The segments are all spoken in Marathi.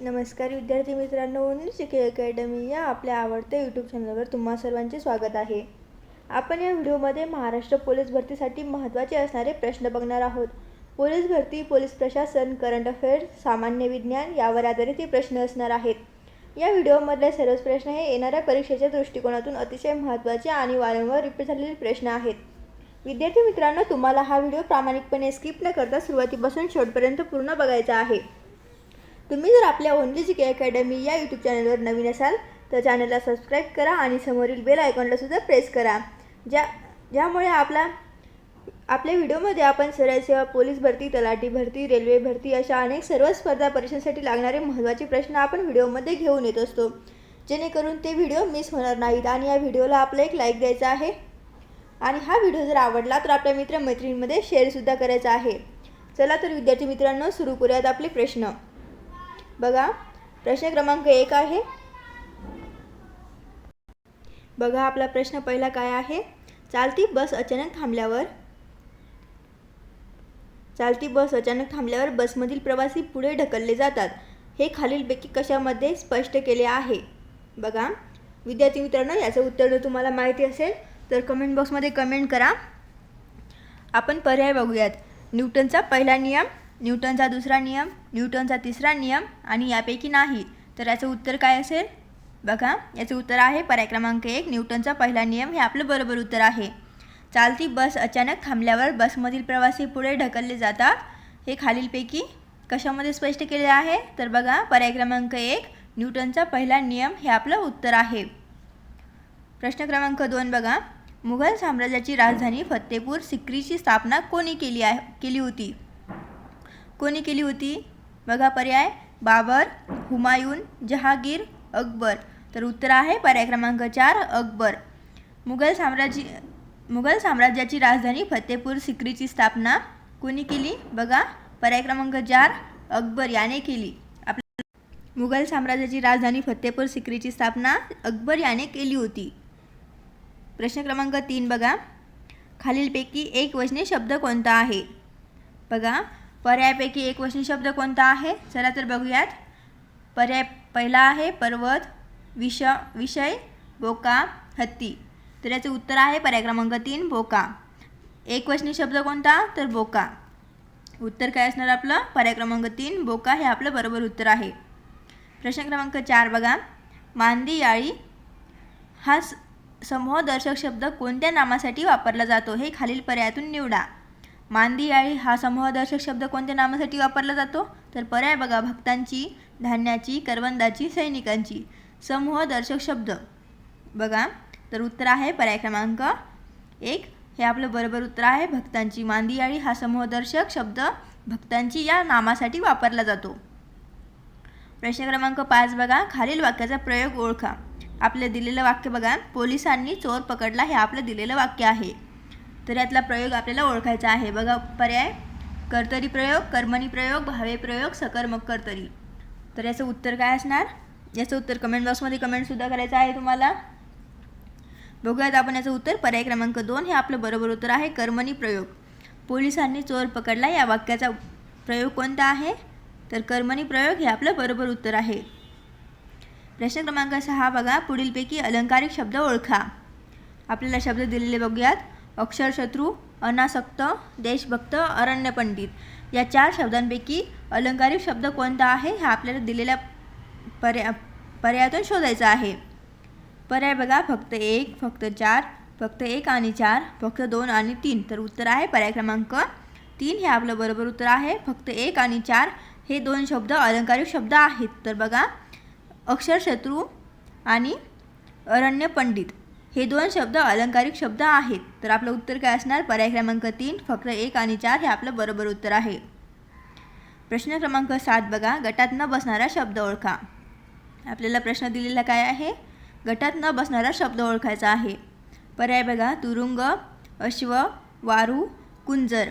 नमस्कार विद्यार्थी मित्रांनो उन्नीस शिके अकॅडमी या आपल्या आवडत्या यूट्यूब चॅनलवर तुम्हा सर्वांचे स्वागत आहे. आपण या व्हिडिओमध्ये महाराष्ट्र पोलीस भरतीसाठी महत्त्वाचे असणारे प्रश्न बघणार आहोत. पोलीस भरती पोलीस प्रशासन करंट अफेअर्स सामान्य विज्ञान यावर आधारित हे प्रश्न असणार आहेत. या व्हिडिओमधले सर्वच प्रश्न हे येणाऱ्या परीक्षेच्या दृष्टिकोनातून अतिशय महत्त्वाचे आणि वारंवार रिपीट झालेले प्रश्न आहेत. विद्यार्थी मित्रांनो तुम्हाला हा व्हिडिओ प्रामाणिकपणे स्किप न करता सुरुवातीपासून शेवटपर्यंत पूर्ण बघायचा आहे. तुम्ही जर आपल्या ओनली जी के अकॅडमी या यूट्यूब चॅनलवर नवीन असाल तर चॅनलला सबस्क्राईब करा आणि समोरील बेल आयकॉनलासुद्धा प्रेस करा. ज्या ज्यामुळे आपला आपल्या व्हिडिओमध्ये आपण सरळ सेवा पोलीस भरती तलाठी भरती रेल्वे भरती अशा अनेक सर्व स्पर्धा परीक्षांसाठी लागणारे महत्त्वाचे प्रश्न आपण व्हिडिओमध्ये घेऊन येत असतो. जेणेकरून ते व्हिडिओ मिस होणार नाहीत आणि या व्हिडिओला आपला एक लाईक द्यायचा आहे. आणि हा व्हिडिओ जर आवडला तर आपल्या मित्रमैत्रिणींमध्ये शेअरसुद्धा करायचा आहे. चला तर विद्यार्थी मित्रांनो सुरू करूयात आपले प्रश्न. बघा प्रश्न क्रमांक एक आहे. बघा आपला प्रश्न पहिला काय आहे? चालती बस अचानक थांबल्यावर चालती बस अचानक थांबल्यावर बसमधील प्रवासी पुढे ढकलले जातात. हे खालीलपैकी कशामध्ये स्पष्ट केले आहे? बघा. विद्यार्थी मित्रांनो याचं उत्तर जर तुम्हाला माहिती असेल तर कमेंट बॉक्समध्ये कमेंट करा. आपण पर्याय बघूयात. न्यूटनचा पहिला नियम न्यूटनचा दुसरा नियम न्यूटनचा तिसरा नियम आणि यापैकी नाही. तर याचं उत्तर काय असेल? बघा याचं उत्तर आहे पर्याय क्रमांक एक न्यूटनचा पहिला नियम हे आपलं बरोबर उत्तर आहे. चालती बस अचानक थांबल्यावर बसमधील प्रवासी पुढे ढकलले जातात. हे खालीलपैकी कशामध्ये स्पष्ट केले आहे? तर बघा पर्याय क्रमांक एक न्यूटनचा पहिला नियम हे आपलं उत्तर आहे. प्रश्न क्रमांक दोन बघा. मुघल साम्राज्याची राजधानी फत्तेपूर सिक्रीची स्थापना कोणी केली आहे केली होती? कोणी केली होती? बघा पर्याय. बाबर हुमायून जहागीर अकबर. तर उत्तर आहे पर्याय क्रमांक चार अकबर. मुघल साम्राज्य मुघल साम्राज्याची राजधानी फतेपूर सिक्रीची स्थापना कोणी केली? बघा पर्याय क्रमांक चार अकबर याने केली. आपल्या मुघल साम्राज्याची राजधानी फतेपूर सिक्रीची स्थापना अकबर याने केली होती. प्रश्न क्रमांक तीन बघा. खालीलपैकी एक वचने शब्द कोणता आहे? बघा पर्यायापैकी एक वचनी शब्द कोणता आहे? चला तर बघूयात. पर्याय पहिला आहे पर्वत विष विषय बोका हत्ती. तर याचं उत्तर आहे पर्याय क्रमांक तीन बोका. एक वचनी शब्द कोणता? तर बोका. उत्तर काय असणार आपलं? पर्याय क्रमांक तीन बोका हे आपलं बरोबर उत्तर आहे. प्रश्न क्रमांक चार बघा. मांदी याळी हा स- समूहदर्शक शब्द कोणत्या नामासाठी वापरला जातो? हे खालील पर्यायातून निवडा. मांदीयाळी हा समूहदर्शक शब्द कोणत्या नामासाठी वापरला जातो? तर पर्याय बघा भक्तांची धान्याची करवंदाची सैनिकांची. समूहदर्शक शब्द. बघा तर उत्तर आहे पर्याय क्रमांक एक. हे आपलं बरोबर उत्तर आहे. भक्तांची मांदी हा समूहदर्शक शब्द. भक्तांची या नामासाठी वापरला जातो. प्रश्न क्रमांक पाच बघा. खालील वाक्याचा प्रयोग ओळखा. आपलं दिलेलं वाक्य बघा. पोलिसांनी चोर पकडला. हे आपलं दिलेलं वाक्य आहे. तर यातला प्रयोग आपल्याला ओळखायचा आहे. बघा पर्याय. कर्तरी प्रयोग कर्मणी प्रयोग भावे प्रयोग सकर्मक कर्तरी. तर याचं उत्तर काय असणार? याचं उत्तर कमेंट बॉक्समध्ये कमेंटसुद्धा करायचं आहे तुम्हाला. बघूयात आपण याचं उत्तर. पर्याय क्रमांक दोन हे आपलं बरोबर उत्तर आहे. कर्मणी प्रयोग. पोलिसांनी चोर पकडला. या वाक्याचा प्रयोग कोणता आहे? तर कर्मणी प्रयोग हे आपलं बरोबर उत्तर आहे. प्रश्न क्रमांक सहा बघा. पुढीलपैकी अलंकारिक शब्द ओळखा. आपल्याला शब्द दिलेले बघूयात. अक्षरशत्रू अनासक्त देशभक्त अरण्यपंडित या चार शब्दांपैकी अलंकारिक शब्द कोणता आहे हा आपल्याला दिलेल्या पर्या पर्यायातून शोधायचा आहे. पर्याय बघा फक्त एक फक्त चार फक्त एक आणि चार फक्त दोन आणि तीन. तर उत्तर आहे पर्याय क्रमांक तीन. हे आपलं बरोबर उत्तर आहे. फक्त एक आणि चार हे दोन शब्द अलंकारिक शब्द आहेत. तर बघा अक्षरशत्रू आणि अरण्य पंडित. हे दोन शब्द अलंकारिक शब्द आहेत. तर आपलं उत्तर काय असणार? पर्याय क्रमांक तीन फक्त एक आणि चार हे आपलं बरोबर उत्तर आहे. प्रश्न क्रमांक सात बघा. गटात न बसणारा शब्द ओळखा. आपल्याला प्रश्न दिलेला काय आहे? गटात न बसणारा शब्द ओळखायचा आहे. पर्याय बघा. तुरुंग अश्व वारू कुंजर.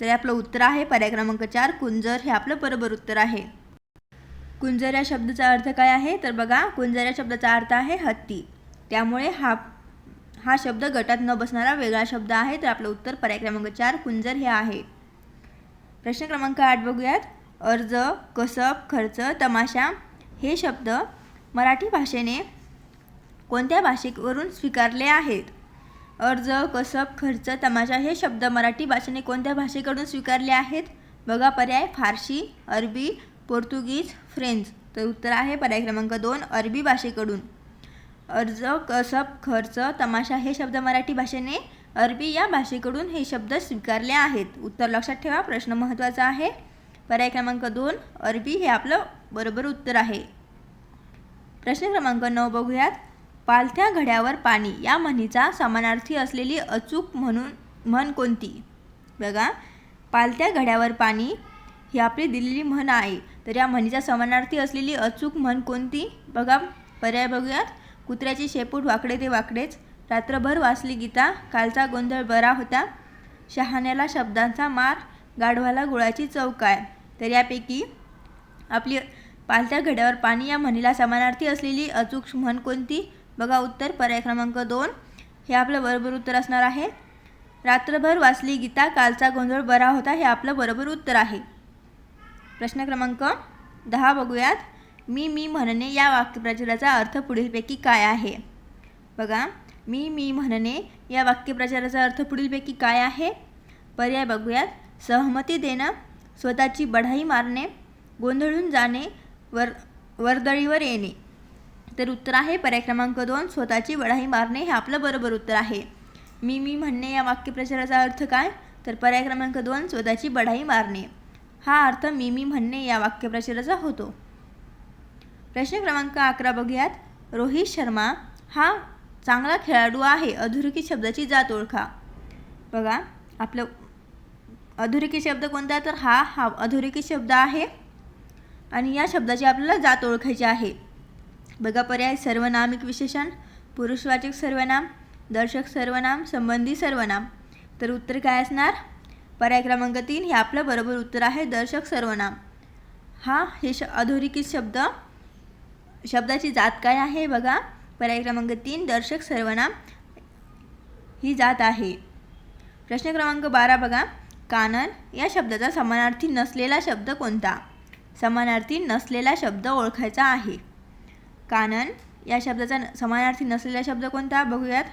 तर हे आपलं उत्तर आहे. पर्याय क्रमांक चार कुंजर हे आपलं बरोबर उत्तर आहे. कुंजर या शब्दाचा अर्थ काय आहे? तर बघा. कुंजर या शब्दाचा अर्थ आहे हत्ती. त्यामुळे हा हा शब्द गटात न बसणारा वेगळा शब्द आहे तर आपलं उत्तर पर्याय क्रमांक चार कुंजर हे आहे. प्रश्न क्रमांक आठ बघूयात. अर्ज कसब खर्च तमाशा हे शब्द मराठी भाषेने कोणत्या भाषेवरून स्वीकारले आहेत? अर्ज कसब खर्च तमाशा हे शब्द मराठी भाषेने कोणत्या भाषेकडून स्वीकारले आहेत? बघा पर्याय फारसी अरबी पोर्तुगीज फ्रेंच. तर उत्तर आहे पर्याय क्रमांक दोन अरबी भाषेकडून. अर्ज कसब खर्च तमाशा हे शब्द मराठी भाषेने अरबी या भाषेकडून हे शब्द स्वीकारले आहेत. उत्तर लक्षात ठेवा प्रश्न महत्त्वाचा आहे. पर्याय क्रमांक दोन अरबी हे आपलं बरोबर उत्तर आहे. प्रश्न क्रमांक नऊ बघूयात. पालथ्या घड्यावर पाणी या म्हणीचा समानार्थी असलेली अचूक म्हणून म्हण कोणती? बघा पालथ्या घड्यावर पाणी ही आपली दिलेली म्हण आहे. तर या म्हणीचा समानार्थी असलेली अचूक म्हण कोणती? बघा पर्याय बघूयात. कुत्र्याचे शेपूट वाकडे ते वाकडेच. रात्रभर वाचली गीता. कालचा गोंधळ बरा होता. शहाण्याला शब्दांचा मार गाढवाला गुळाची चव काय? तर यापैकी आपली पालत्या घड्यावर पाणी या म्हणीला समानार्थी असलेली अचूक म्हण कोणती? बघा उत्तर. पर्याय क्रमांक दोन. हे आपलं बरोबर उत्तर असणार आहे. रात्रभर वाचली गीता कालचा गोंधळ बरा होता हे आपलं बरोबर उत्तर आहे. प्रश्न क्रमांक दहा बघूयात. मी मी म्हणणे या वाक्यप्रचाराचा अर्थ पुढीलपैकी काय आहे? बघा मी मी म्हणणे या वाक्यप्रचाराचा अर्थ पुढीलपैकी काय आहे? पर्याय बघूयात. सहमती देणं स्वतःची बढाई मारणे गोंधळून जाणे वर वर्दळीवर येणे. तर उत्तर आहे पर्याय क्रमांक दोन स्वतःची बढाई मारणे हे आपलं बरोबर उत्तर आहे. मी मी म्हणणे या वाक्यप्रचाराचा अर्थ काय? तर पर्याय क्रमांक दोन स्वतःची बढाई मारणे. हा अर्थ मी मी म्हणणे या वाक्यप्रचाराचा होतो. प्रश्न क्रमांक अकरा बघूयात. रोहित शर्मा हा चांगला खेळाडू आहे. अधोरेखित शब्दाची जात ओळखा. बघा आपलं अधोरेखित शब्द कोणता तर हा हा अधोरेखित शब्द आहे. आणि या शब्दाची आपल्याला जात ओळखायची आहे. बघा पर्याय सर्वनामिक विशेषण पुरुषवाचक सर्वनाम दर्शक सर्वनाम संबंधी सर्वनाम. तर उत्तर काय असणार? पर्याय क्रमांक तीन हे आपलं बरोबर उत्तर आहे दर्शक सर्वनाम. हा हे श अधोरेखित शब्द शब्दाची जात काय आहे बघा? पर्याय क्रमांक तीन दर्शक सर्वनाम ही जात आहे. प्रश्न क्रमांक बारा बघा. कानन या शब्दाचा समानार्थी नसलेला शब्द कोणता? समानार्थी नसलेला शब्द ओळखायचा आहे. कानन या शब्दाचा समानार्थी नसलेला शब्द कोणता? बघूयात.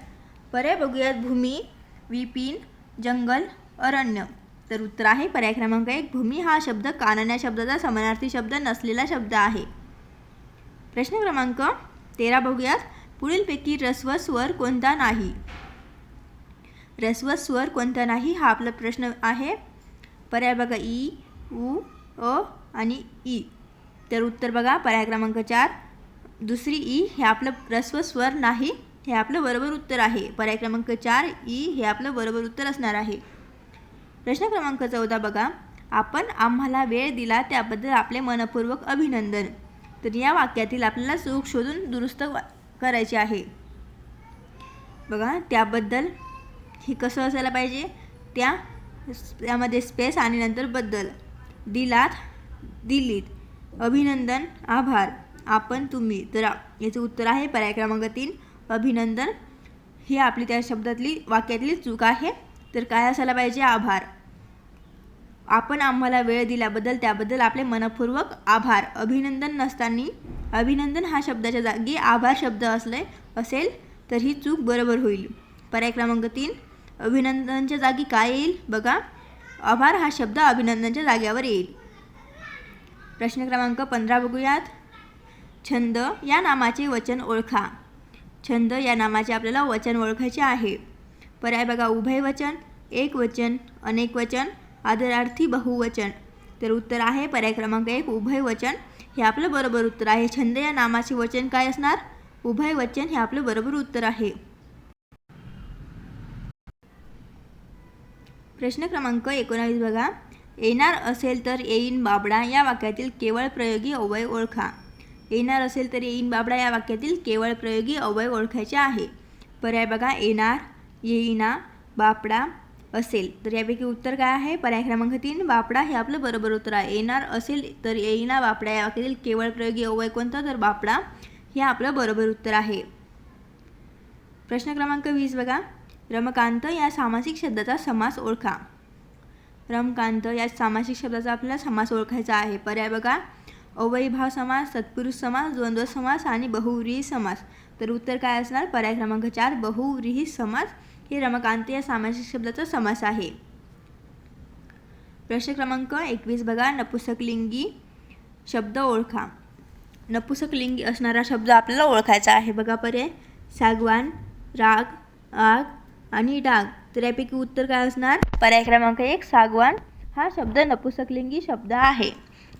पर्याय बघूयात भूमी विपिन जंगल अरण्य. तर उत्तर आहे पर्याय क्रमांक एक भूमी हा शब्द कानन या शब्दाचा समानार्थी शब्द नसलेला शब्द आहे. प्रश्न क्रमांक तेरा बघूयात. पुढीलपैकी रस्व स्वर कोणता नाही? रस्व स्वर कोणता नाही हा आपला प्रश्न आहे. पर्याय बघा ई उ अ आणि ई तर उत्तर बघा पर्याय क्रमांक चार. दुसरी ई हे आपलं रस्व स्वर नाही हे आपलं बरोबर उत्तर आहे. पर्याय क्रमांक चार ई हे आपलं बरोबर उत्तर असणार आहे. प्रश्न क्रमांक चौदा बघा. आपण आम्हाला वेळ दिला त्याबद्दल आपले मनपूर्वक अभिनंदन. तर या वाक्यातील आपल्याला चूक शोधून दुरुस्त करायची आहे. बघा त्याबद्दल हे कसं असायला पाहिजे? त्या त्यामध्ये स्पेस आणि नंतर बद्दल. दिलात दिल्लीत अभिनंदन आभार. आपण तुम्ही. तर याचं उत्तर आहे पर्याय क्रमांक तीन. अभिनंदन. ही आपली त्या शब्दातली वाक्यातली चूक आहे. तर काय असायला पाहिजे? आभार. आपण आम्हाला वेळ दिल्याबद्दल त्याबद्दल आपले मनपूर्वक आभार. अभिनंदन नसताना अभिनंदन हा शब्दाच्या जागी आभार शब्द असले असेल तर ही चूक बरोबर होईल. पर्याय क्रमांक तीन अभिनंदनच्या जागी काय येईल? बघा आभार हा शब्द अभिनंदनच्या जाग्यावर येईल. प्रश्न क्रमांक पंधरा बघूयात. छंद या नामाचे वचन ओळखा. छंद या नामाचे आपल्याला वचन ओळखायचे आहे. पर्याय बघा उभय वचन एक वचन अनेक वचन आदरार्थी बहुवचन. तर उत्तर आहे पर्याय क्रमांक एक उभय वचन. हे आपलं बरोबर उत्तर आहे. छंद या नामाचे वचन काय असणार? उभय वचन हे आपलं बरोबर उत्तर आहे. प्रश्न क्रमांक एकोणावीस बघा. येणार असेल तर येईन बाबडा या वाक्यातील केवळ प्रयोगी अवय ओळखा. येणार असेल तर येईन बाबडा या वाक्यातील केवळ प्रयोगी अवय ओळखायचे आहे. पर्याय बघा. येणार येईना बापडा असेल. तर यापैकी उत्तर काय आहे? पर्याय क्रमांक तीन बापडा हे आपलं बरोबर उत्तर आहे. येणार असेल तर येईना बापडा. या वाक्यातील केवळ प्रयोगी अवय कोणता? तर बापडा हे आपलं बरोबर उत्तर आहे. प्रश्न क्रमांक वीस बघा. रमकांत या सामासिक शब्दाचा समास ओळखा. रमकांत या सामासिक शब्दाचा आपल्याला समास ओळखायचा आहे. पर्याय बघा. अवयभाव समास तत्पुरुष समास द्वंद्व समास आणि बहुव्रीही समास. तर उत्तर काय असणार? पर्याय क्रमांक चार बहुव्रीही समास हे रमकांत या सामासिक शब्दाचा समास आहे. प्रश्न क्रमांक एकवीस बघा. नपुसकलिंगी शब्द ओळखा. नपुसकलिंगी असणारा शब्द आपल्याला ओळखायचा आहे. बघा पर्याय सागवान राग आग आणि डाग. तर यापैकी उत्तर काय असणार? पर्याय क्रमांक एक सागवान हा शब्द नपुसकलिंगी शब्द आहे.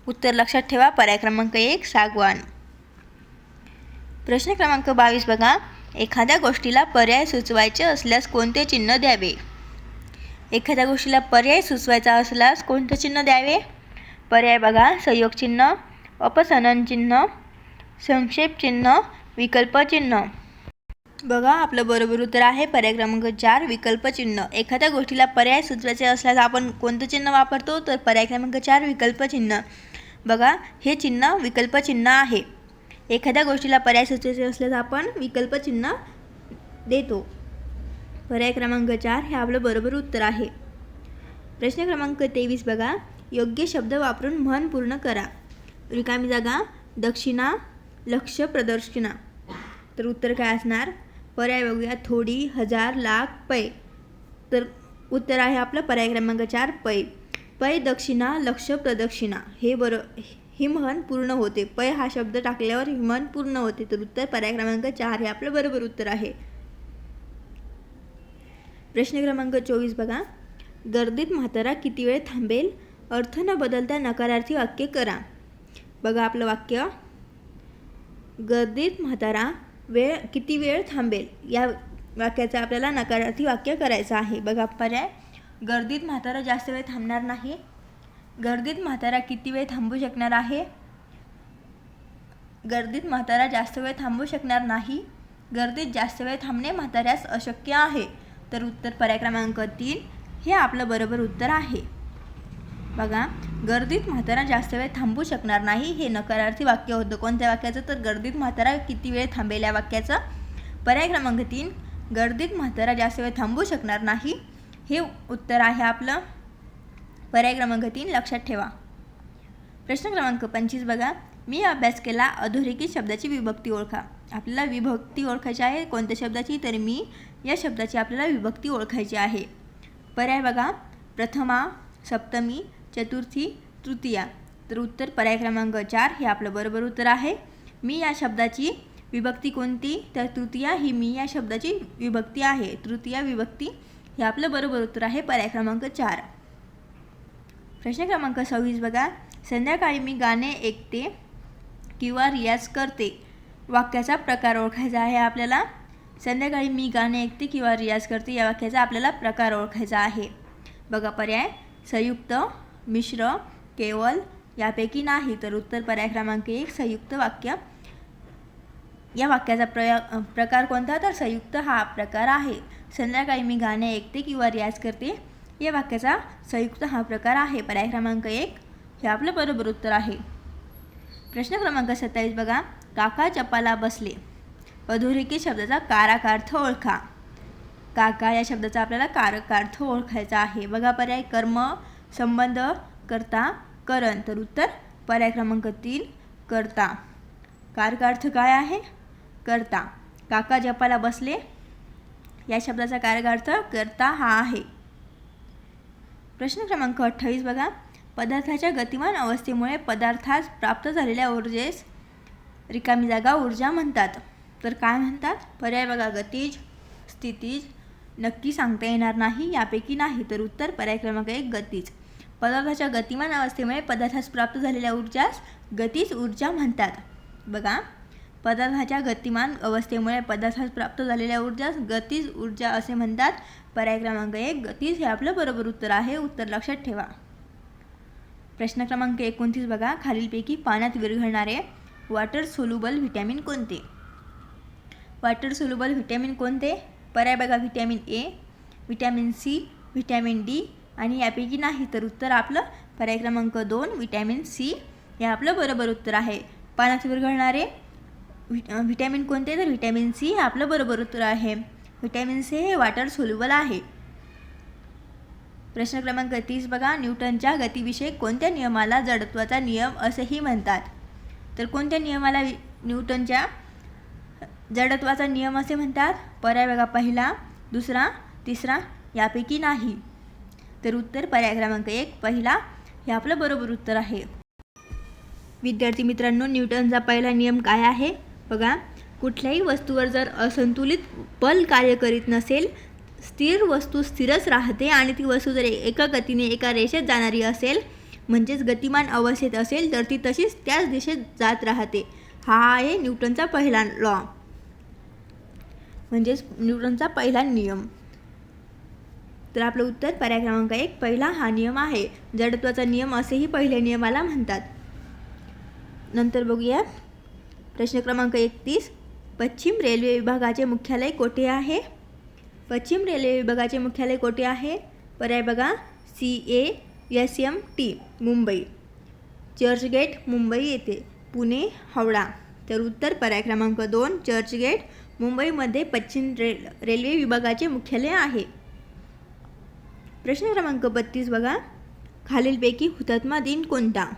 उत्तर लक्षात ठेवा. पर्याय क्रमांक एक सागवान. प्रश्न क्रमांक बावीस बघा. एखाद्या गोष्टीला पर्याय सुचवायचे असल्यास कोणते चिन्ह द्यावे? एखाद्या गोष्टीला पर्याय सुचवायचा असल्यास कोणते चिन्ह द्यावे? पर्याय बघा. संयोग चिन्ह अपसनन चिन्ह संक्षेप चिन्ह विकल्प चिन्ह. बघा आपलं बरोबर उत्तर आहे. पर्याय क्रमांक चार विकल्प चिन्ह. एखाद्या गोष्टीला पर्याय सुचवायचे असल्यास आपण कोणतं चिन्ह वापरतो? तर पर्याय क्रमांक चार विकल्प चिन्ह. बघा हे चिन्ह विकल्प चिन्ह आहे. एखाद्या गोष्टीला पर्याय सुचायचे असल्यास आपण विकल्पचिन्ह देतो. पर्याय क्रमांक चार हे आपलं बरोबर उत्तर आहे. प्रश्न क्रमांक तेवीस बघा. योग्य शब्द वापरून म्हण पूर्ण करा. रिकामी जागा दक्षिणा लक्ष प्रदर्शना. तर उत्तर काय असणार? पर्याय बघूया. थोडी हजार लाख पै. तर उत्तर आहे आपलं पर्याय क्रमांक चार पै. पै दक्षिणा लक्ष प्रदक्षिणा. हे बरं हिमहन पूर्ण होते. पय हा शब्द टाकल्यावर हिमहन पूर्ण होते. तर उत्तर पर्याय क्रमांक चार हे आपलं बरोबर उत्तर आहे. प्रश्न क्रमांक चोवीस बघा. गर्दीत म्हातारा किती वेळ थांबेल? अर्थ न बदलता नकारार्थी वाक्य करा. बघा आपलं वाक्य. गर्दीत म्हातारा वेळ किती वेळ थांबेल? या वाक्याचं आपल्याला नकारार्थी वाक्य करायचं आहे. बघा पर्याय. गर्दीत म्हातारा जास्त वेळ थांबणार नाही. गर्दीत म्हातारा किती वेळ थांबू शकणार आहे? गर्दीत म्हातारा जास्त वेळ थांबू शकणार नाही. गर्दीत जास्त वेळ थांबणे म्हाताऱ्यास अशक्य आहे. तर उत्तर पर्याय क्रमांक तीन हे आपलं बरोबर उत्तर आहे. बघा गर्दीत म्हातारा जास्त वेळ थांबू शकणार नाही हे नकारार्थी वाक्य होतं. कोणत्या वाक्याचं? तर गर्दीत म्हातारा किती वेळ थांबेल या वाक्याचं? पर्याय क्रमांक तीन गर्दीत म्हातारा जास्त वेळ थांबू शकणार नाही हे उत्तर आहे आपलं. पर्याय क्रमांक तीन लक्षात ठेवा. प्रश्न क्रमांक पंचवीस बघा. मी अभ्यास केला अधोरेखित शब्दाची विभक्ती ओळखा. आपल्याला विभक्ती ओळखायची आहे कोणत्या शब्दाची? तर मी या शब्दाची आपल्याला विभक्ती ओळखायची आहे. पर्याय बघा. प्रथमा सप्तमी चतुर्थी तृतीया. तर उत्तर पर्याय क्रमांक चार हे आपलं बरोबर उत्तर आहे. मी या शब्दाची विभक्ती कोणती? तर तृतीया ही मी या शब्दाची विभक्ती आहे. तृतीया विभक्ती हे आपलं बरोबर उत्तर आहे पर्याय क्रमांक चार. प्रश्न क्रमांक सव्वीस बघा. संध्याकाळी मी गाणे ऐकते किंवा रियाज करते. वाक्याचा प्रकार ओळखायचा आहे आपल्याला. संध्याकाळी मी गाणे ऐकते किंवा रियाज करते या वाक्याचा आपल्याला प्रकार ओळखायचा आहे. बघा पर्याय. संयुक्त मिश्र केवल यापैकी नाही तर उत्तर पर्याय क्रमांक एक संयुक्त वाक्य. या वाक्याचा प्रया प्रकार कोणता? तर संयुक्त हा प्रकार आहे. संध्याकाळी मी गाणे ऐकते किंवा रियाज करते. या वाक्याचा संयुक्त हा प्रकार आहे. पर्याय क्रमांक एक. हे आपलं बरोबर उत्तर आहे. प्रश्न क्रमांक सत्तावीस बघा. काका चपाला बसले. अधोरेखित शब्दाचा काराकार्थ ओळखा. काका या शब्दाचा आपल्याला कारकार्थ ओळखायचा आहे. बघा पर्याय. कर्म संबंध करता करण. तर उत्तर पर्याय क्रमांक तीन करता. कारकार्थ काय आहे? करता. काका जपाला बसले. या शब्दाचा कारकार्थ करता हा आहे. प्रश्न क्रमांक अठ्ठावीस बघा. पदार्थाच्या गतिमान अवस्थेमुळे पदार्थास प्राप्त झालेल्या ऊर्जेस रिकामी जागा ऊर्जा म्हणतात. तर काय म्हणतात? पर्याय बघा. गतीज स्थितीज नक्की सांगता येणार नाही यापैकी नाही तर उत्तर पर्याय क्रमांक एक गतीज. पदार्थाच्या गतिमान अवस्थेमुळे पदार्थास प्राप्त झालेल्या ऊर्जास गतीज ऊर्जा म्हणतात. बघा. पदार्थाच्या गतिमान अवस्थेमुळे पदार्थास प्राप्त झालेल्या ऊर्जास गतीज ऊर्जा असे म्हणतात. पर्याय क्रमांक एक गतीज हे आपलं बरोबर उत्तर आहे. उत्तर लक्षात ठेवा. प्रश्न क्रमांक एकोणतीस बघा. खालीलपैकी पाण्यात विरघळणारे वॉटर सोलुबल व्हिटॅमिन कोणते? वॉटर सोलुबल व्हिटॅमिन कोणते? पर्याय बघा. Vitamin A vitamin C vitamin D आणि यापैकी नाही तर उत्तर आपलं पर्याय क्रमांक दोन व्हिटॅमिन सी हे आपलं बरोबर उत्तर आहे. पाण्यात विरघळणारे व्हिटॅमिन कोणते? तर व्हिटॅमिन सी हे आपलं बरोबर उत्तर आहे. व्हिटॅमिन सी हे वॉटर सोल्युबल आहे. प्रश्न क्रमांक तीस बघा. न्यूटनच्या गतीविषयक कोणत्या नियमाला जडत्वाचा नियम असेही म्हणतात. तर कोणत्या नियमाला न्यूटनच्या जडत्वाचा नियम असे म्हणतात? पर्याय बघा पहिला दुसरा तिसरा यापैकी नाही. तर उत्तर पर्याय क्रमांक एक पहिला हे आपलं बरोबर उत्तर आहे. विद्यार्थी मित्रांनो न्यूटनचा पहिला नियम काय आहे? बघा. कुठल्याही वस्तूवर जर असंतुलित बल कार्य करीत नसेल स्थिर वस्तू स्थिरच राहते आणि ती वस्तू जर एका गतीने एका रेषेत जाणारी असेल म्हणजेच गतिमान अवस्थेत असेल तर ती तशीच त्याच दिशेत जात राहते. हा आहे न्यूटनचा पहिला लॉ म्हणजेच न्यूटनचा पहिला नियम. तर आपलं उत्तर पर्याय क्रमांक एक पहिला हा नियम आहे. जडत्वाचा नियम असेही पहिल्या नियमाला म्हणतात. नंतर बघूया. प्रश्न क्रमांक एकतीस पश्चिम रेल्वे विभागाचे मुख्यालय कोठे आहे? पश्चिम रेल्वे विभागाचे मुख्यालय कोठे आहे? पर्याय बघा. C A S M T Mumbai. Churchgate Mumbai येथे. पुणे हावडा. तर उत्तर पर्याय क्रमांक दोन चर्चगेट मुंबईमध्ये पश्चिम रे रेल्वे विभागाचे मुख्यालय आहे. प्रश्न क्रमांक बत्तीस बघा. खालीलपैकी हुतात्मा दिन कोणता?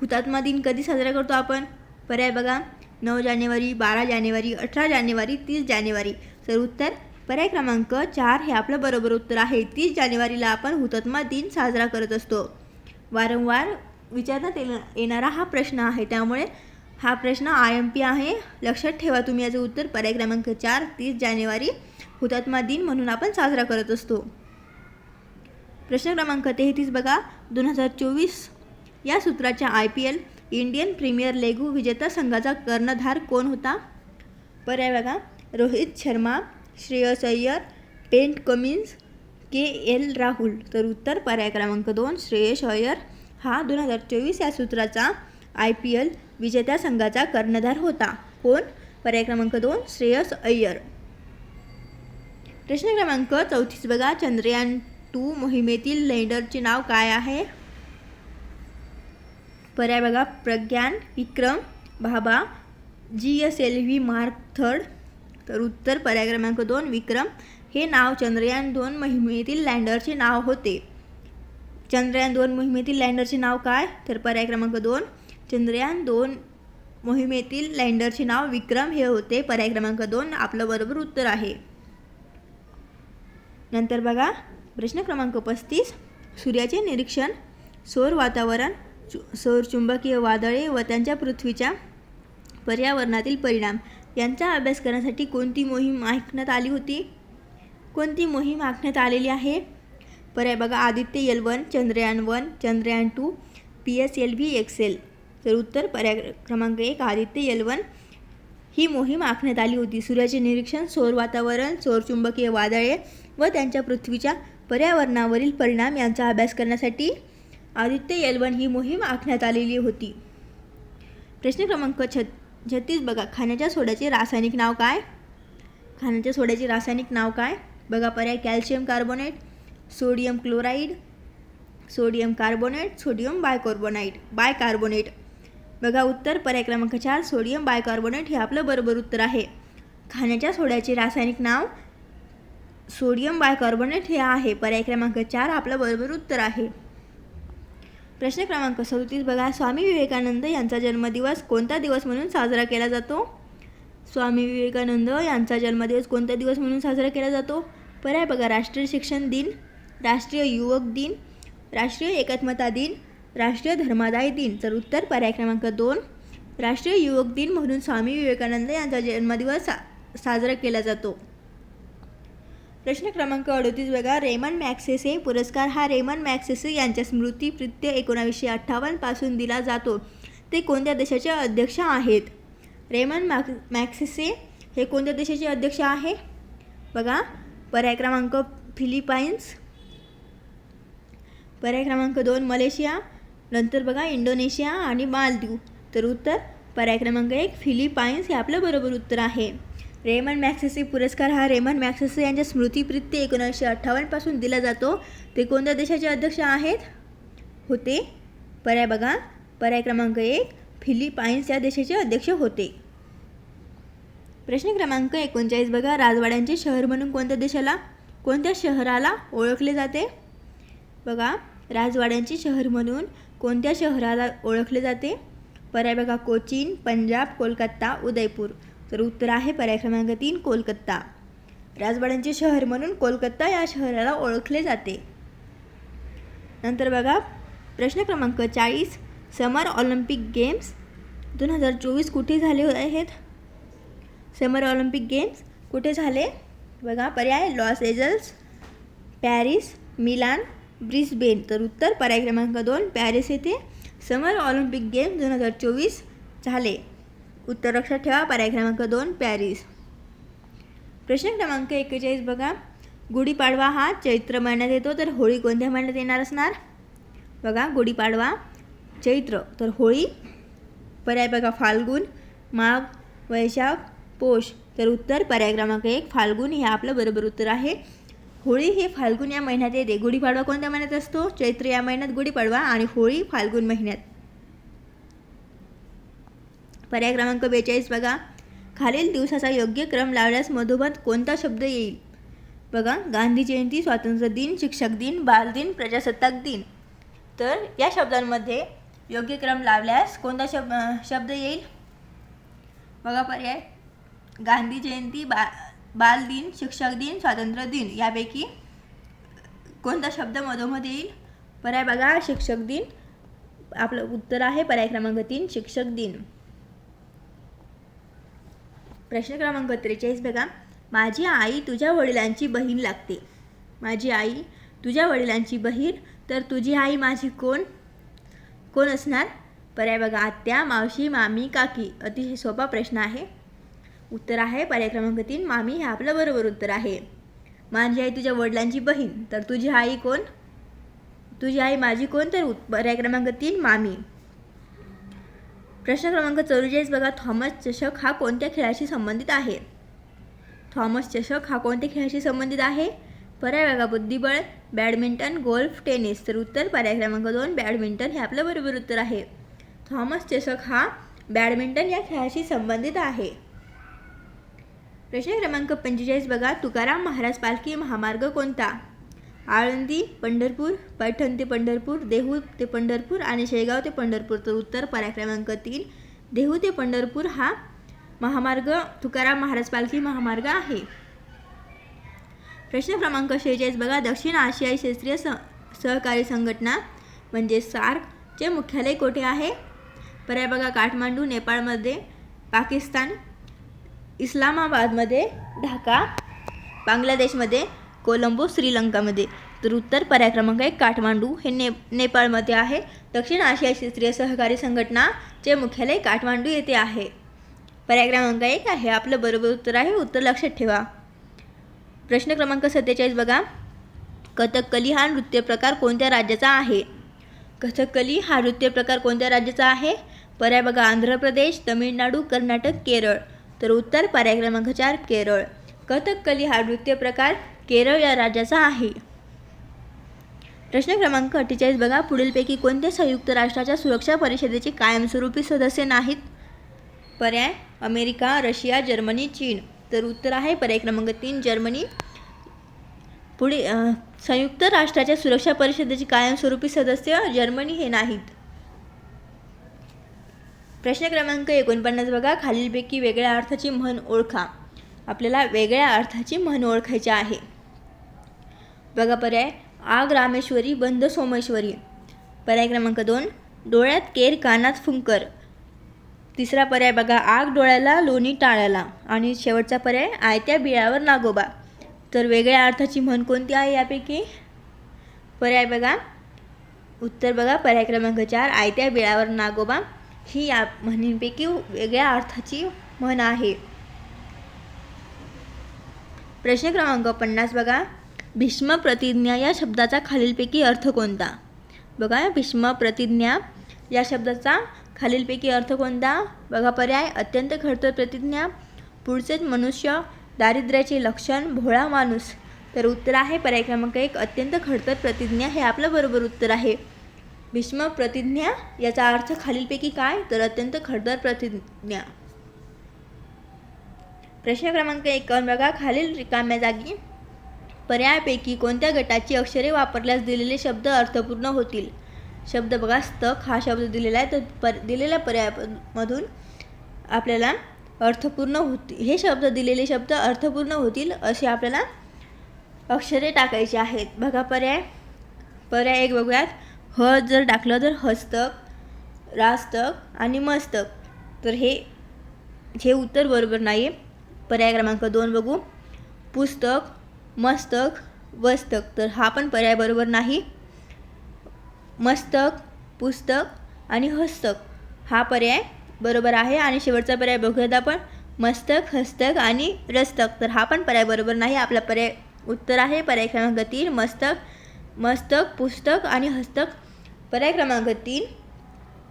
हुतात्मा दिन कधी साजरा करतो आपण? पर्याय बघा. नऊ जानेवारी बारा जानेवारी अठरा जानेवारी तीस जानेवारी. तर उत्तर पर्याय क्रमांक चार हे आपलं बरोबर उत्तर आहे. तीस जानेवारीला आपण हुतात्मा दिन साजरा करत असतो. वारंवार विचारण्यात येणारा हा प्रश्न आहे. त्यामुळे हा प्रश्न आय एम पी आहे. लक्षात ठेवा तुम्ही याचं उत्तर. पर्याय क्रमांक चार तीस जानेवारी हुतात्मा दिन म्हणून आपण साजरा करत असतो. प्रश्न क्रमांक तेहतीस बघा. दोन हजार चोवीस या सूत्राच्या I P L Indian premier league विजेता संघाचा कर्णधार कोण होता? पर्याय बघा. Rohit Sharma Shreyas Iyer Pat Cummins K L Rahul. तर उत्तर पर्याय क्रमांक दोन श्रेयस अय्यर हा दोन हजार चोवीस या सूत्राचा आय पी एल विजेत्या संघाचा कर्णधार होता. कोण? पर्याय क्रमांक दोन श्रेयस अय्यर. प्रश्न क्रमांक चौतीस बघा. चंद्रयान टू मोहिमेतील लँडरचे नाव काय आहे? पर्याय बघा. Pragyan Vikram Bhabha G S L V mark third. तर उत्तर पर्याय क्रमांक दोन विक्रम. हे नाव चंद्रयान दोन मोहिमेतील लँडरचे नाव होते. चंद्रयान दोन मोहिमेतील लँडरचे नाव काय? तर पर्याय क्रमांक दोन चंद्रयान दोन मोहिमेतील लँडरचे नाव विक्रम हे होते. पर्याय क्रमांक दोन आपलं बरोबर उत्तर आहे. नंतर बघा प्रश्न क्रमांक पस्तीस. सूर्याचे निरीक्षण सौर वातावरण चु- सौर चुंबकीय वादळे व त्यांच्या पृथ्वीच्या पर्यावरणातील परिणाम. यांचा अभ्यास करण्यासाठी कोणती मोहीम आखण्यात आली होती? कोणती मोहीम आखण्यात आलेली आहे? पर्याय बघा. Aditya L one Chandrayaan one Chandrayaan two P S L V XL तर उत्तर पर्याय क्रमांक एक आदित्य एल वन. ही मोहीम आखण्यात आली होती. सूर्याचे निरीक्षण सौर वातावरण सौर चुंबकीय वादळे व त्यांच्या पृथ्वीच्या पर्यावरणावरील परिणाम यांचा अभ्यास करण्यासाठी आदित्य एल ही मोहीम आखण्यात आलेली होती. प्रश्न क्रमांक छत छत्तीस बघा खाण्याच्या सोड्याचे रासायनिक नाव काय? खाण्याच्या सोड्याचे रासायनिक नाव काय? बघा पर्याय calcium carbonate sodium chloride sodium carbonate sodium bicarbonate bicarbonate. बघा उत्तर पर्याय क्रमांक चार सोडियम बायकार्बोनेट हे आपलं बरोबर उत्तर आहे. खाण्याच्या सोड्याचे रासायनिक नाव? सोडियम बायकार्बोनेट हे आहे. पर्याय क्रमांक चार आपलं बरोबर उत्तर आहे. प्रश्न क्रमांक सदतीस बघा. स्वामी विवेकानंद यांचा जन्मदिवस कोणता दिवस म्हणून साजरा केला जातो? स्वामी विवेकानंद यांचा जन्मदिवस कोणता दिवस म्हणून साजरा केला जातो? पर्याय बघा. राष्ट्रीय शिक्षण दिन राष्ट्रीय युवक दिन राष्ट्रीय एकात्मता दिन राष्ट्रीय धर्मादाय दिन. तर उत्तर पर्याय क्रमांक दोन. राष्ट्रीय युवक दिन म्हणून स्वामी विवेकानंद यांचा जन्मदिवस सा साजरा केला जातो. प्रश्न क्रमांक अडतीस बघा. रेमन मॅक्सेसे पुरस्कार हा रेमन मॅक्सेसे यांच्या स्मृतीप्रित्य एकोणावीसशे अठ्ठावन्नपासून दिला जातो. ते कोणत्या देशाचे अध्यक्ष आहेत? रेमन मॅक मॅक्सेसे हे कोणत्या देशाचे अध्यक्ष आहे? बघा. पर्याय क्रमांक फिलिपाईन्स. पर्याय क्रमांक दोन मलेशिया. नंतर बघा इंडोनेशिया आणि मालदीव. तर उत्तर पर्याय क्रमांक एक फिलिपाईन्स हे आपलं बरोबर उत्तर आहे. रेमन मॅक्सेसे पुरस्कार हा रेमन मॅक्सेसे यांच्या स्मृतीप्रित्य एकोणीसशे अठ्ठावन्नपासून दिला जातो. ते कोणत्या देशाचे अध्यक्ष आहेत? होते. पर्याय बघा. पर्याय क्रमांक एक फिलिपाईन्स या देशाचे अध्यक्ष होते. प्रश्न क्रमांक एकोणचाळीस बघा. राजवाड्यांचे शहर म्हणून कोणत्या देशाला कोणत्या शहराला ओळखले जाते? बघा. राजवाड्यांचे शहर म्हणून कोणत्या शहराला ओळखले जाते? पर्याय बघा. कोचीन पंजाब कोलकाता उदयपूर. तर उत्तर आहे पर्याय क्रमांक तीन कोलकाता. राजवाड्यांचे शहर म्हणून कोलकाता या शहराला ओळखले जाते. नंतर बघा प्रश्न क्रमांक चाळीस समर ऑलिम्पिक गेम्स दोन हजार चोवीस कुठे झाले आहेत? समर ऑलिम्पिक गेम्स कुठे झाले? बघा पर्याय Los Angeles Paris Milan Brisbane. तर उत्तर पर्याय क्रमांक दोन पॅरिस येथे समर ऑलिम्पिक गेम्स दोन हजार चोवीस झाले. उत्तर लक्षात ठेवा. पर्याय क्रमांक दोन पॅरिस. प्रश्न क्रमांक एक्केचाळीस बघा. गुढीपाडवा हा चैत्र महिन्यात येतो तर होळी कोणत्या महिन्यात येणार असणार? बघा गुढीपाडवा चैत्र. तर होळी पर्याय बघा फाल्गुन माघ वैशाख पोष. तर उत्तर पर्याय क्रमांक एक फाल्गुन. हे आपलं बरोबर उत्तर आहे. होळी हे फाल्गुन या महिन्यात येते. गुढीपाडवा कोणत्या महिन्यात असतो? चैत्र या महिन्यात गुढीपाडवा आणि होळी फाल्गुन महिन्यात. पर्याय क्रमांक बेचाळीस बघा. खालील दिवसाचा योग्य क्रम लावल्यास मधोमध कोणता शब्द येईल? बघा गांधी जयंती स्वातंत्र्य दिन शिक्षक दिन बालदिन प्रजासत्ताक दिन. तर या शब्दांमध्ये योग्य क्रम लावल्यास कोणता शब शब्द येईल? बघा पर्याय. गांधी जयंती बा बालदिन शिक्षक दिन स्वातंत्र्य दिन यापैकी कोणता शब्द मधोमध येईल? पर्याय बघा शिक्षक दिन. आपलं उत्तर आहे पर्याय क्रमांक तीन शिक्षक दिन. प्रश्न क्रमांक त्रेचाळीस बघा. माझी आई तुझ्या वडिलांची बहीण लागते. माझी आई तुझ्या वडिलांची बहीण तर तुझी आई माझी कोण? कोण असणार? पर्याय बघा. आत्या मावशी मामी काकी. अतिशय सोपा प्रश्न आहे. उत्तर आहे पर्याय क्रमांक तीन. मामी हे आपलं बरोबर उत्तर आहे. माझी आई तुझ्या वडिलांची बहीण तर तुझी आई कोण? तुझी आई माझी कोण? तर उत- पर्याय क्रमांक तीन मामी. प्रश्न क्रमांक चौवेचाळीस बघा. थॉमस चषक हा कोणत्या खेळाशी संबंधित आहे? थॉमस चषक हा कोणत्या खेळाशी संबंधित आहे? पर्याय बघा. बुद्धिबळ बॅडमिंटन गोल्फ टेनिस. तर उत्तर पर्याय क्रमांक दोन बॅडमिंटन हे आपलं बरोबर उत्तर आहे. थॉमस चषक हा बॅडमिंटन या खेळाशी संबंधित आहे. प्रश्न क्रमांक पंचेचाळीस बघा. तुकाराम महाराज पालखी महामार्ग कोणता? आळंदी पंढरपूर पैठण ते पंढरपूर देहू ते पंढरपूर आणि शेगाव ते पंढरपूर. तर उत्तर पर्याय क्रमांक तीन देहू ते पंढरपूर हा महामार्ग तुकाराम महाराज पालखी महामार्ग आहे. प्रश्न क्रमांक शेहेचाळीस बघा. दक्षिण आशियाई क्षेत्रीय स सहकारी संघटना म्हणजे सार्कचे मुख्यालय कोठे आहे? पर्याय बघा. काठमांडू नेपाळमध्ये पाकिस्तान इस्लामाबादमध्ये ढाका बांगलादेशमध्ये कोलंबो श्रीलंकामध्ये. तर उत्तर पर्याय क्रमांक एक काठमांडू हे ने नेपाळमध्ये आहे. दक्षिण आशिया क्षेत्रीय सहकारी संघटनाचे मुख्यालय काठमांडू येथे आहे. पर्याय क्रमांक एक आहे आपलं बरोबर उत्तर आहे उत्तर लक्षात ठेवा. प्रश्न क्रमांक सत्तेचाळीस बघा. कथकली हा नृत्य प्रकार कोणत्या राज्याचा आहे? कथकली हा नृत्य प्रकार कोणत्या राज्याचा आहे? पर्याय बघा आंध्र प्रदेश तमिळनाडू कर्नाटक केरळ. तर उत्तर पर्याय क्रमांक चार केरळ. कथकली हा नृत्य प्रकार केरळ या राज्याचा आहे. प्रश्न क्रमांक अठ्ठेचाळीस बघा. पुढीलपैकी कोणत्या संयुक्त राष्ट्राच्या सुरक्षा परिषदेचे कायमस्वरूपी सदस्य नाहीत? पर्याय अमेरिका रशिया जर्मनी चीन. तर उत्तर आहे पर्याय क्रमांक तीन जर्मनी. पुढे संयुक्त राष्ट्राच्या सुरक्षा परिषदेचे कायमस्वरूपी सदस्य जर्मनी हे नाहीत. प्रश्न क्रमांक एकोणपन्नास बघा. खालीलपैकी वेगळ्या अर्थाची म्हण ओळखा. आपल्याला वेगळ्या अर्थाची म्हण ओळखायची आहे. बघा पर्याय. आग रामेश्वरी बंद सोमेश्वरी. पर्याय क्रमांक दोन. डोळ्यात केर कानात फुंकर. तिसरा पर्याय बघा. आग डोळ्याला लोणी टाळ्याला. आणि शेवटचा पर्याय आयत्या बिळावर नागोबा. तर वेगळ्या अर्थाची म्हण कोणती आहे यापैकी? पर्याय बघा. उत्तर बघा. पर्याय क्रमांक चार. आयत्या बिळावर नागोबा. ही या म्हणींपैकी वेगळ्या अर्थाची म्हण आहे. प्रश्न क्रमांक पन्नास बघा. भीष्म प्रतिज्ञा या शब्दाचा खालीलपैकी अर्थ कोणता? बघा भीष्म प्रतिज्ञा या शब्दाचा खालीलपैकी अर्थ कोणता? बघा पर्याय अत्यंत खडतर प्रतिज्ञा पुढचेच मनुष्य दारिद्र्याचे लक्षण भोळा माणूस. तर उत्तर आहे पर्याय क्रमांक एक अत्यंत खडतर प्रतिज्ञा हे आपलं बरोबर उत्तर आहे. भीष्म प्रतिज्ञा याचा अर्थ खालीलपैकी काय? तर अत्यंत खडतर प्रतिज्ञा. प्रश्न क्रमांक एक बघा खालील रिकाम्या जागी पर्यायापैकी कोणत्या गटाची अक्षरे वापरल्यास दिलेले शब्द अर्थपूर्ण होतील? शब्द बघा स्तक हा शब्द दिलेला आहे. तर पर दिलेल्या पर्यायामधून आपल्याला अर्थपूर्ण होती हे शब्द दिलेले शब्द अर्थपूर्ण होतील असे आपल्याला अक्षरे टाकायची आहेत. बघा पर्याय पर्याय एक बघूयात. ह जर टाकलं तर हस्तक रास्तक आणि मस्तक तर हे हे उत्तर बरोबर नाही आहे पर्याय क्रमांक दोन बघू. पुस्तक मस्तक वस्तक. तर हा पण पर्याय बरोबर नाही. मस्तक पुस्तक आणि हस्तक. हा पर्याय बरोबर आहे. आणि शेवटचा पर्याय बघूयात आपण. मस्तक हस्तक आणि रस्तक. तर हा पण पर्याय बरोबर नाही. आपला पर्याय उत्तर आहे. पर्याय क्रमांक तीन मस्तक मस्तक पुस्तक आणि हस्तक. पर्याय क्रमांक तीन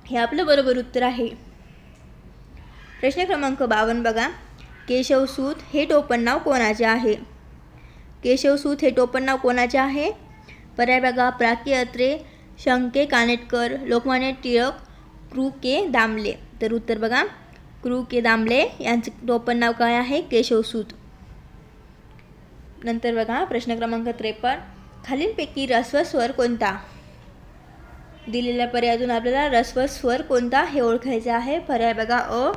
हे आपलं बरोबर उत्तर आहे. प्रश्न क्रमांक बावन्न बघा. केशवसूत हे टोपण नाव कोणाचे आहे? केशवसूत हे टोपण नाव कोणाचे आहे? पर्याय बघा. प्राकी अत्रे शंके कानेटकर लोकमान्य टिळक कृ के दामले. तर उत्तर बघा. क्रू के दामले यांचे टोपण नाव काय आहे? केशवसूत नंतर बघा. प्रश्न क्रमांक त्रेपन्न. खालीलपैकी रस्व स्वर कोणता? दिलेल्या पर्यायातून आपल्याला रस्व स्वर कोणता हे ओळखायचे आहे. पर्याय बघा. अ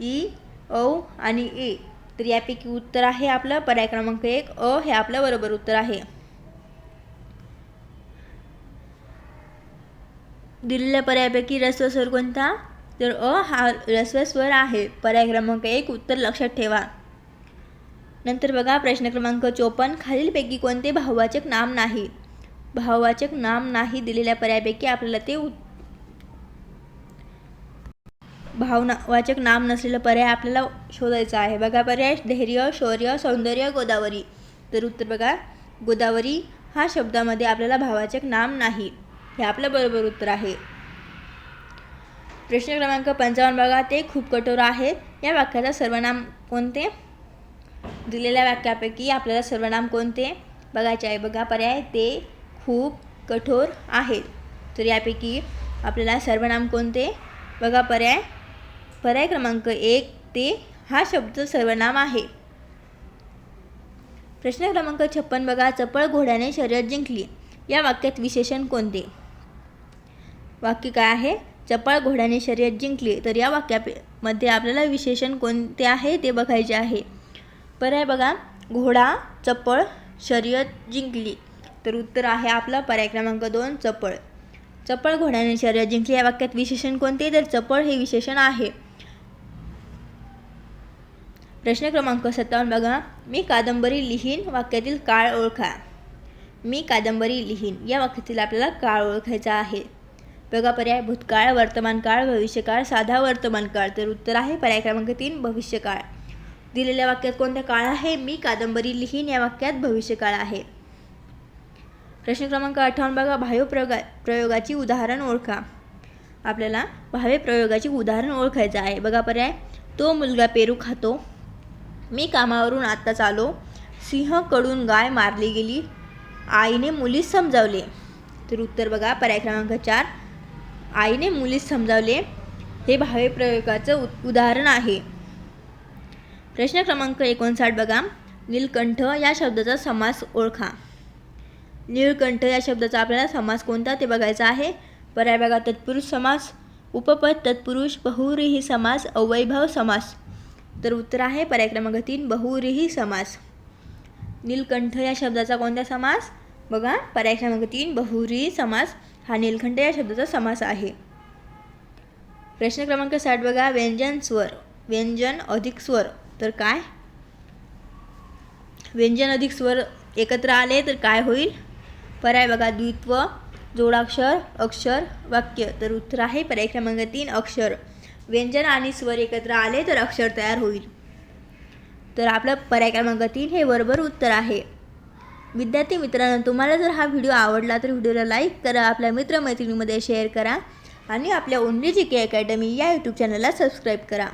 ई औ आणि ए. तर यापैकी उत्तर आहे आपलं. पर्याय क्रमांक एक अ हे आपलं बरोबर उत्तर आहे. दिलेल्या पर्यायापैकी रस्व स्वर कोणता? तर अ हा रस्व स्वर आहे. पर्याय क्रमांक एक उत्तर लक्षात ठेवा. नंतर बघा प्रश्न क्रमांक चोपन्न खालीलपैकी कोणते भाववाचक नाम नाही? भाववाचक नाम नाही दिलेल्या पर्यायापैकी आपल्याला ते उत्तर भावना भावनावाचक नाम नसलेलं पर्याय आपल्याला शोधायचा आहे. बघा पर्याय धैर्य शौर्य सौंदर्य गोदावरी. तर उत्तर बघा. गोदावरी हा शब्दामध्ये आपल्याला भावाचक नाम नाही. हे आपलं बरोबर उत्तर आहे. प्रश्न क्रमांक पंचावन्न बघा. ते खूप कठोर आहे. या वाक्याचा सर्वनाम कोणते? दिलेल्या वाक्यापैकी आपल्याला सर्वनाम कोणते? बघायचे आहे. बघा पर्याय ते खूप कठोर आहेत तर यापैकी आपल्याला सर्वनाम कोणते? बघा पर्याय पर्याय क्रमांक एक ते हा शब्द सर्वनाम आहे. प्रश्न क्रमांक छप्पन बघा. चपळ घोड्याने शर्यत जिंकली. या वाक्यात विशेषण कोणते? वाक्य काय आहे? चपळ घोड्याने शर्यत जिंकली. तर या वाक्यामध्ये आपल्याला विशेषण कोणते आहे ते बघायचे आहे. पर्याय बघा. घोडा चपळ शर्यत जिंकली. तर उत्तर आहे आपला पर्याय क्रमांक दोन चपळ. चपळ घोड्याने शर्यत जिंकली. या वाक्यात विशेषण कोणते? तर चपळ हे विशेषण आहे. प्रश्न क्रमांक सत्तावन्न बघा. मी कादंबरी लिहीन वाक्यातील काळ ओळखा. मी कादंबरी लिहीन या वाक्यातील आपल्याला काळ ओळखायचा आहे. बघा पर्याय भूतकाळ वर्तमान काळ भविष्यकाळ साधा वर्तमान काळ तर उत्तर आहे पर्याय क्रमांक तीन भविष्यकाळ. दिलेल्या वाक्यात कोणता काळ आहे? मी कादंबरी लिहीन या वाक्यात भविष्यकाळ आहे. प्रश्न क्रमांक अठ्ठावन्न बघा भाव्य प्रयोगा प्रयोगाची उदाहरण ओळखा. आपल्याला भाव्य प्रयोगाची उदाहरण ओळखायचं आहे. बघा पर्याय तो मुलगा पेरू खातो. मी कामावरून आत्ताच आलो. सिंहकडून गाय मारली गेली. आईने मुलीस समजावले. तर उत्तर बघा पर्याय क्रमांक चार. आईने मुलीस समजावले. हे भावे प्रयोगाचं उ उदाहरण आहे. प्रश्न क्रमांक एकोणसाठ बघा. नीलकंठ या शब्दाचा समास ओळखा. नीळकंठ या शब्दाचा आपल्याला समास कोणता ते बघायचा आहे? पर्याय बघा तत्पुरुष समास उपपद तत्पुरुष बहुव्रीही समास अवैभव समास. तर उत्तर आहे पर्याय क्रमांक तीन बहुरीही समास. नीलकंठ या शब्दाचा कोणता समास? बघा पर्याय क्रमांक तीन बहुरी समास. हा नीलकंठ या शब्दाचा समास आहे. प्रश्न क्रमांक साठ बघा व्यंजन स्वर. व्यंजन अधिक स्वर. तर काय? व्यंजन अधिक स्वर एकत्र आले तर काय होईल? पर्याय बघा द्वित्व जोडाक्षर अक्षर वाक्य. तर उत्तर आहे पर्याय क्रमांक तीन अक्षर. व्यंजन आणि स्वर एकत्र आले तर अक्षर तयार होईल. तर आपलं पर्याय क्रमांक तीन हे बरोबर उत्तर आहे. विद्यार्थी मित्रांनो तुम्हाला जर हा व्हिडिओ आवडला तर व्हिडिओला लाईक करा आपल्या मित्रमैत्रिणीमध्ये शेअर करा आणि आपल्या ओनली जी के अकॅडमी या यूट्यूब चॅनलला सबस्क्राईब करा.